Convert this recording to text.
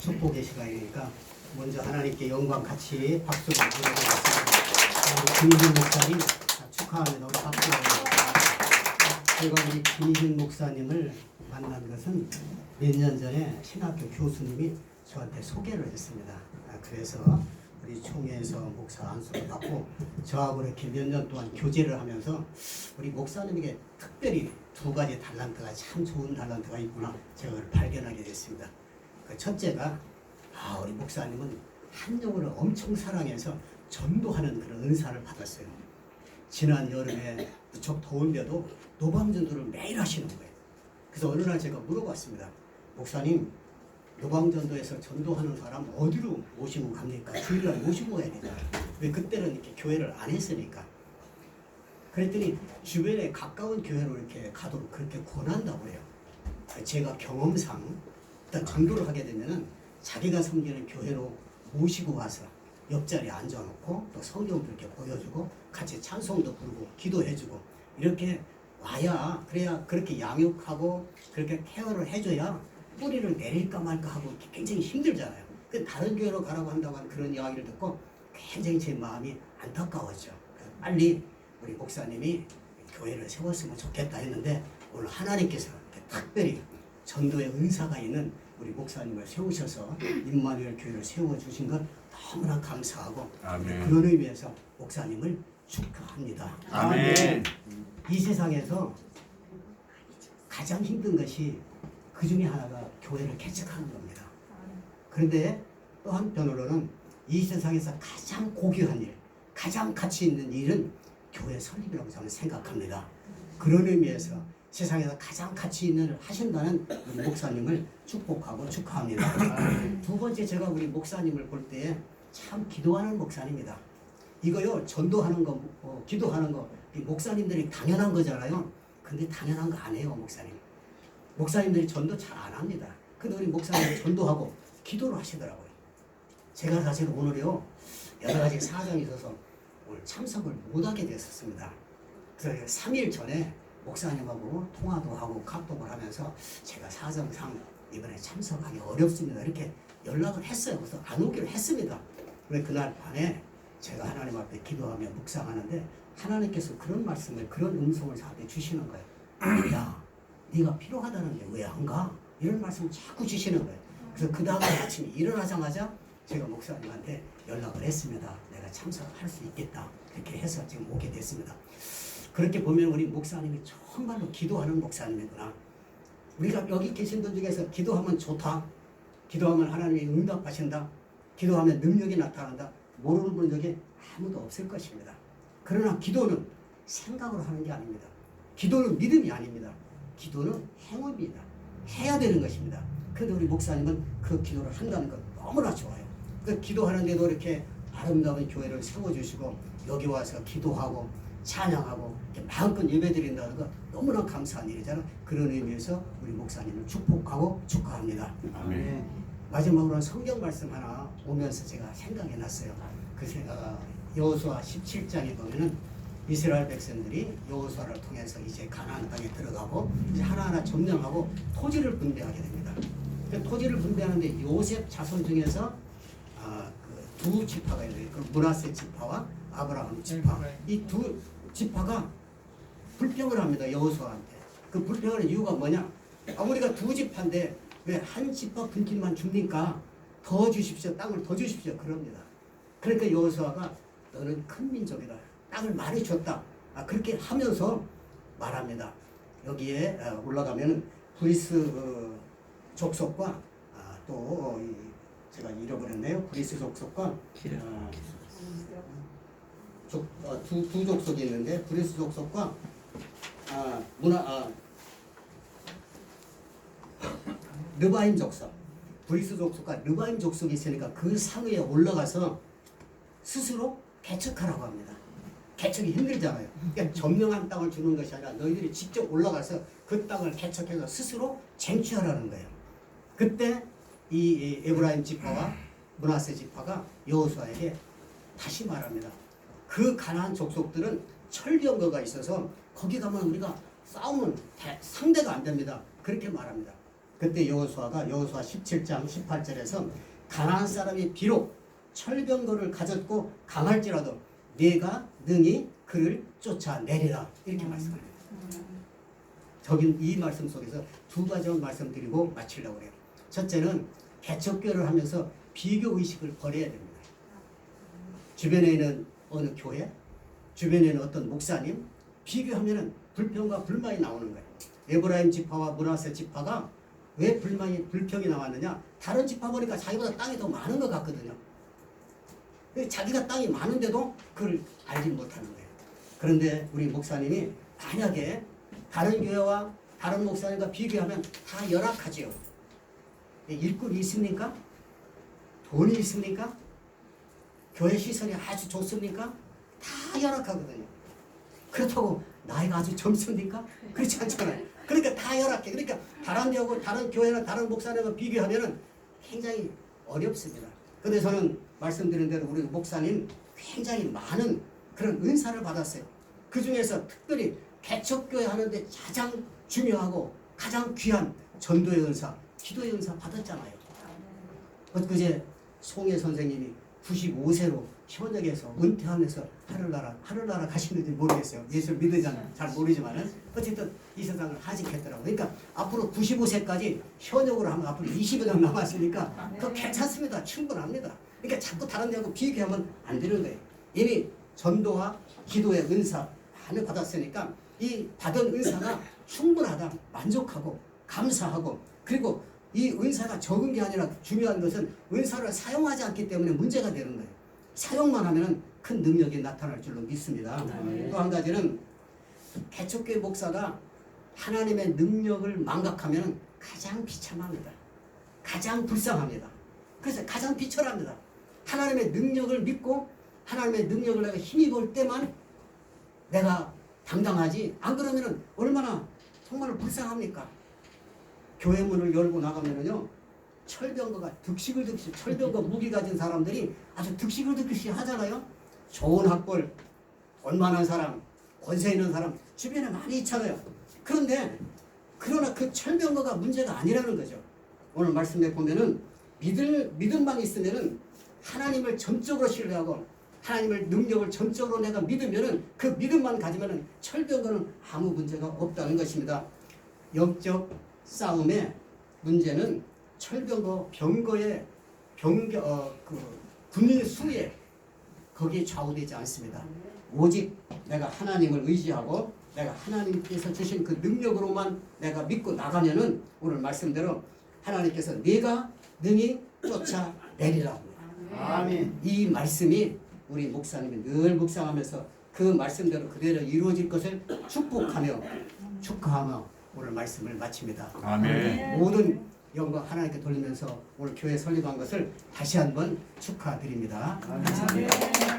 축복의 시간이니까 먼저 하나님께 영광 같이 박수를 드리겠습니다. 김희준 목사님 축하합니다. 우리 박수. 제가 우리 김희준 목사님을 만난 것은 몇 년 전에 신학교 교수님이 저한테 소개를 했습니다. 아, 그래서 우리 총회에서 목사 안수를 받고 저하고 이렇게 몇 년 동안 교제를 하면서 우리 목사님에게 특별히 두 가지 달란트가 참 좋은 달란트가 있구나 제가 발견하게 됐습니다. 그 첫째가 아 우리 목사님은 한영을 엄청 사랑해서 전도하는 그런 은사를 받았어요. 지난 여름에 무척 더운데도 노방전도를 매일 하시는 거예요. 그래서 어느 날 제가 물어봤습니다. 목사님 노방전도에서 전도하는 사람 어디로 모시고 갑니까? 주일날 모시고 가야 되냐? 왜 그때는 이렇게 교회를 안 했으니까. 그랬더니 주변에 가까운 교회로 이렇게 가도록 그렇게 권한다고 해요. 제가 경험상 일단 전도를 하게 되면은 자기가 섬기는 교회로 모시고 와서 옆자리에 앉아놓고 또 성경도 이렇게 보여주고 같이 찬송도 부르고 기도해주고 이렇게 와야 그래야 그렇게 양육하고 그렇게 케어를 해줘야 뿌리를 내릴까 말까 하고 굉장히 힘들잖아요. 그 다른 교회로 가라고 한다고 하는 그런 이야기를 듣고 굉장히 제 마음이 안타까웠죠. 빨리 우리 목사님이 교회를 세웠으면 좋겠다 했는데 오늘 하나님께서 특별히 전도의 은사가 있는 우리 목사님을 세우셔서 임마누엘 교회를 세워주신 것 너무나 감사하고 아멘. 그런 의미에서 목사님을 축하합니다. 아멘. 이 세상에서 가장 힘든 것이 그 중에 하나가 교회를 개척하는 겁니다. 그런데 또 한편으로는 이 세상에서 가장 고귀한 일, 가장 가치 있는 일은 교회 설립이라고 저는 생각합니다. 그런 의미에서 세상에서 가장 가치 있는 일을 하신다는 우리 목사님을 축복하고 축하합니다. 두 번째 제가 우리 목사님을 볼 때 참 기도하는 목사님이다. 이거요 전도하는 거, 어, 기도하는 거, 이 목사님들이 당연한 거잖아요. 근데 당연한 거 아니에요, 목사님. 목사님들이 전도 잘 안 합니다. 근데 우리 목사님이 전도하고 기도를 하시더라고요. 제가 사실 오늘요 여러 가지 사정이 있어서 오늘 참석을 못하게 됐었습니다. 그래서 3일 전에 목사님하고 통화도 하고 카톡을 하면서 제가 사정상 이번에 참석하기 어렵습니다. 이렇게 연락을 했어요. 그래서 안 오기로 했습니다. 근데 그날 밤에 제가 하나님 앞에 기도하며 묵상하는데 하나님께서 그런 말씀을 그런 음성을 저한테 주시는 거예요. 야, 네가 필요하다는데 왜 안 가? 이런 말씀을 자꾸 주시는 거예요. 그래서 그 다음 아침에 일어나자마자 제가 목사님한테 연락을 했습니다. 내가 참석할 수 있겠다. 그렇게 해서 지금 오게 됐습니다. 그렇게 보면 우리 목사님이 정말로 기도하는 목사님이구나. 우리가 여기 계신 분 중에서 기도하면 좋다. 기도하면 하나님이 응답하신다. 기도하면 능력이 나타난다. 모르는 분 여기 아무도 없을 것입니다. 그러나 기도는 생각으로 하는 게 아닙니다. 기도는 믿음이 아닙니다. 기도는 행업입니다. 해야 되는 것입니다. 그런데 우리 목사님은 그 기도를 한다는 것 너무나 좋아요. 그 기도하는데도 이렇게 아름다운 교회를 세워주시고 여기 와서 기도하고 찬양하고 이렇게 마음껏 예배드린다는 거 너무나 감사한 일이잖아. 그런 의미에서 우리 목사님을 축복하고 축하합니다. 아멘. 마지막으로 성경 말씀 하나 오면서 제가 생각해 놨어요. 그 생각 여호수아 17장에 보면은 이스라엘 백성들이 여호수아를 통해서 이제 가나안 땅에 들어가고 이제 하나하나 점령하고 토지를 분배하게 됩니다. 그 토지를 분배하는데 요셉 자손 중에서 아, 그 두 지파가 있어요. 그 문하세 지파와 아브라함 지파 이두 지파가 불평을 합니다. 여호수아한테. 그 불평하는 이유가 뭐냐? 아, 우리가 두 지파인데 왜 한 지파 분깃만 줍니까? 더 주십시오. 땅을 더 주십시오. 그럽니다. 그러니까 여호수아가 너는 큰 민족이다. 땅을 많이 줬다. 아, 그렇게 하면서 말합니다. 여기에 어, 올라가면은 브리스 어, 족속과 아, 또 제가 잃어버렸네요. 브리스 족속과 어, 족, 어, 두, 두 족속이 있는데 브리스 족속과 아, 문화 아, 르바임 족속 브리스 족속과 르바임 족속이 있으니까 그 상위에 올라가서 스스로 개척하라고 합니다. 개척이 힘들잖아요. 그러니까 점령한 땅을 주는 것이 아니라 너희들이 직접 올라가서 그 땅을 개척해서 스스로 쟁취하라는 거예요. 그때 이 에브라임 지파와 문하세 지파가 여호수아에게 다시 말합니다. 그 가나안 족속들은 철병거가 있어서 거기 가면 우리가 싸우면 대- 상대가 안 됩니다. 그렇게 말합니다. 그때 여호수아가 여호수아 17장 18절에서 가나안 사람이 비록 철병거를 가졌고 강할지라도 내가 능히 그를 쫓아내리라 이렇게 말씀합니다. 저긴 이 말씀 속에서 두 가지만 말씀드리고 마치려고 해요. 첫째는 개척교를 하면서 비교 의식을 버려야 됩니다. 주변에 있는 어느 교회, 주변에 있는 어떤 목사님 비교하면은 불평과 불만이 나오는 거예요. 에브라임 지파와 문하세 지파가 왜 불만이 불평이 나왔느냐? 다른 지파 보니까 자기보다 땅이 더 많은 것 같거든요. 자기가 땅이 많은데도 그걸 알지 못하는 거예요. 그런데 우리 목사님이 만약에 다른 교회와 다른 목사님과 비교하면 다 열악하지요. 일꾼이 있습니까? 돈이 있습니까? 교회 시설이 아주 좋습니까? 다 열악하거든요. 그렇다고 나이가 아주 젊습니까? 그렇지 않잖아요. 그러니까 다 열악해. 그러니까 다른 데하고 다른 교회나 다른 목사님과 비교하면은 굉장히 어렵습니다. 근데 저는 말씀드린 대로 우리 목사님 굉장히 많은 그런 은사를 받았어요. 그 중에서 특별히 개척교회 하는데 가장 중요하고 가장 귀한 전도의 은사, 기도의 은사 받았잖아요. 엊그제 송혜 선생님이 95세로 현역에서 은퇴하면서 하늘나라 하늘나라 가시는지 모르겠어요. 예수를 믿으잖아요. 잘 모르지만은 어쨌든 이 세상을 하직했더라고요. 그러니까 앞으로 95세까지 현역으로 하면 앞으로 20여 년 남았으니까 그 괜찮습니다. 충분합니다. 그러니까 자꾸 다른 데하고 비교하면 안 되는 거예요. 이미 전도와 기도의 은사 많이 받았으니까 이 받은 은사가 충분하다 만족하고 감사하고 그리고 이 은사가 적은 게 아니라 중요한 것은 은사를 사용하지 않기 때문에 문제가 되는 거예요. 사용만 하면 큰 능력이 나타날 줄로 믿습니다. 네. 또한 가지는 개척교회 목사가 하나님의 능력을 망각하면 가장 비참합니다. 가장 불쌍합니다. 그래서 가장 비천합니다. 하나님의 능력을 믿고 하나님의 능력을 내가 힘입을 때만 내가 당당하지 안 그러면은 얼마나 정말 불쌍합니까? 교회 문을 열고 나가면은요 철병거가 득식을 득식 철병거 무기 가진 사람들이 아주 득식을 득식 하잖아요. 좋은 학벌, 돈 많은 사람, 권세 있는 사람 주변에 많이 있잖아요. 그런데 그러나 그 철병거가 문제가 아니라는 거죠. 오늘 말씀에 보면은 믿을 믿음만 있으면은 하나님을 전적으로 신뢰하고 하나님을 능력을 전적으로 내가 믿으면은 그 믿음만 가지면은 철병거는 아무 문제가 없다는 것입니다. 영적 싸움의 문제는 철병거 병거의 병거 어, 그 군인 수에 거기에 좌우되지 않습니다. 오직 내가 하나님을 의지하고 내가 하나님께서 주신 그 능력으로만 내가 믿고 나가면은 오늘 말씀대로 하나님께서 네가 능히 쫓아내리라 합니다. 아멘. 이 말씀이 우리 목사님이 늘 묵상하면서 그 말씀대로 그대로 이루어질 것을 축복하며 축하하며 오늘 말씀을 마칩니다. 아멘. 모든 영광 하나님께 돌리면서 오늘 교회 설립한 것을 다시 한번 축하드립니다. 아멘.